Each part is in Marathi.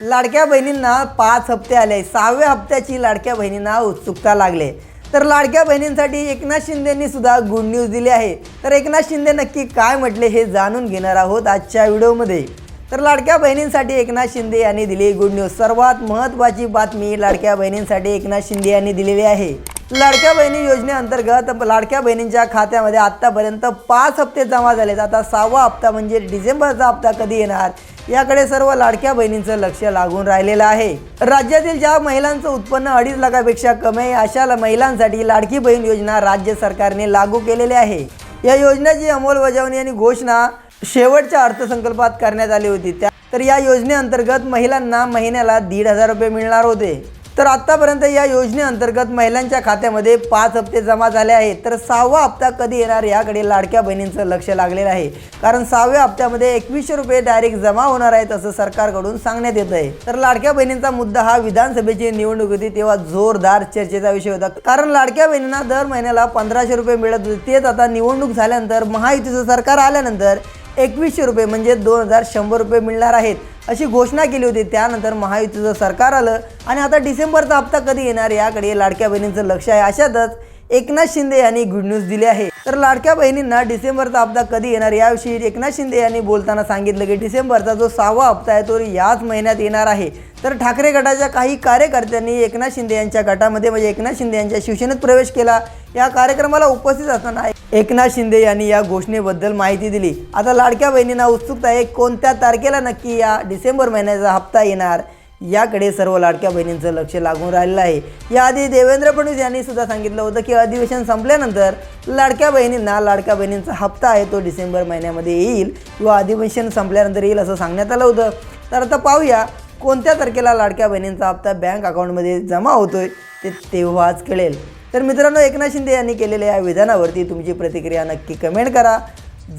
लाडक्या बहिणींना पाच हप्ते आले. सहाव्या हप्त्याची लाडक्या बहिणींना उत्सुकता लागले. तर लाडक्या बहिणींसाठी एकनाथ शिंदेंनी सुद्धा गुड न्यूज दिली आहे. तर एकनाथ शिंदे नक्की काय म्हटले हे जाणून घेणार आहोत आजच्या व्हिडिओमध्ये. तर लाडक्या बहिणींसाठी एकनाथ शिंदे यांनी दिली गुड न्यूज सर्वात महत्त्वाची बातमी लाडक्या बहिणींसाठी एकनाथ शिंदे यांनी दिलेली आहे. लाडक्या बहिणी योजनेअंतर्गत लाडक्या बहिणींच्या खात्यामध्ये आत्तापर्यंत पाच हप्ते जमा झालेत. आता सहावा हप्ता म्हणजे डिसेंबरचा हप्ता कधी येणार? याकडे सर्व लाडक्या बहिणींचं लक्ष लागून राहिलेलं आहे. राज्यातील ज्या महिलांचं उत्पन्न अडीच लाखापेक्षा कमी आहे अशा महिलांसाठी लाडकी बहीण योजना राज्य सरकारने लागू केलेली आहे. या योजनेची अंमलबजावणी आणि घोषणा शेवटच्या अर्थसंकल्पात करण्यात आली होती. त्या तर या योजनेअंतर्गत महिलांना महिन्याला दीड हजार रुपये मिळणार होते. तर आत्तापर्यंत या योजनेअंतर्गत महिलांच्या खात्यामध्ये पाच हप्ते जमा झाले आहेत. तर सहावा हप्ता कधी येणार याकडे लाडक्या बहिणींचं लक्ष लागलेलं आहे. कारण सहाव्या हप्त्यामध्ये एकवीसशे रुपये डायरेक्ट जमा होणार आहेत असं सरकारकडून सांगण्यात येत आहे. तर लाडक्या बहिणींचा मुद्दा हा विधानसभेची निवडणूक होती तेव्हा जोरदार चर्चेचा विषय होता. कारण लाडक्या बहिणींना दर महिन्याला पंधराशे रुपये मिळत होते. तेच आता निवडणूक झाल्यानंतर महायुतीचं सरकार आल्यानंतर एकवीसशे रुपये म्हणजे दोन हजार शंभर रुपये मिळणार आहेत अशी घोषणा केली होती. त्यानंतर महायुतीचं सरकार आलं आणि आता डिसेंबरचा हप्ता कधी येणार याकडे लाडक्या बहिणींचं लक्ष आहे. अशातच एकनाथ शिंदे यांनी गुड न्यूज दिली आहे. तर लाडक्या बहिणींना डिसेंबरचा हप्ता कधी येणार याविषयी एकनाथ शिंदे यांनी बोलताना सांगितलं की डिसेंबरचा जो सहावा हप्ता आहे तो याच महिन्यात येणार आहे. तर ठाकरे गटाच्या काही कार्यकर्त्यांनी एकनाथ शिंदे यांच्या गटामध्ये म्हणजे एकनाथ शिंदे यांच्या शिवसेनेत प्रवेश केला. या कार्यक्रमाला उपस्थित असताना एकनाथ शिंदे यांनी या घोषणेबद्दल माहिती दिली. आता लाडक्या बहिणींना उत्सुकता आहे कोणत्या तारखेला नक्की या डिसेंबर महिन्याचा हप्ता येणार? याकडे सर्व लाडक्या बहिणींचं लक्ष लागून राहिलेलं आहे. याआधी देवेंद्र फडणवीस यांनी सुद्धा सांगितलं होतं की अधिवेशन संपल्यानंतर लाडक्या बहिणींना लाडक्या बहिणींचा हप्ता आहे तो डिसेंबर महिन्यामध्ये येईल किंवा अधिवेशन संपल्यानंतर येईल असं सांगण्यात आलं होतं. तर आता पाहूया कोणत्या तारखेला लाडक्या बहिणींचा हप्ता बँक अकाउंटमध्ये जमा होतोय ते तेव्हाच कळेल. तर मित्रांनो एकनाथ शिंदे यांनी केलेल्या या विधानावरती तुमची प्रतिक्रिया नक्की कमेंट करा.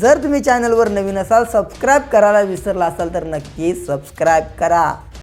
जर तुम्ही चॅनलवर नवीन असाल सबस्क्राईब करायला विसरला असाल तर नक्की सबस्क्राईब करा.